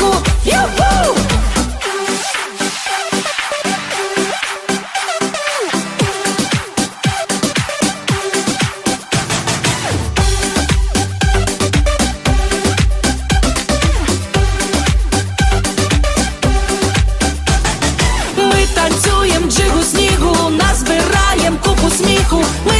музику. Ю-ху! Ми танцюєм джигу снігу, назбираєм купу сміху. Ми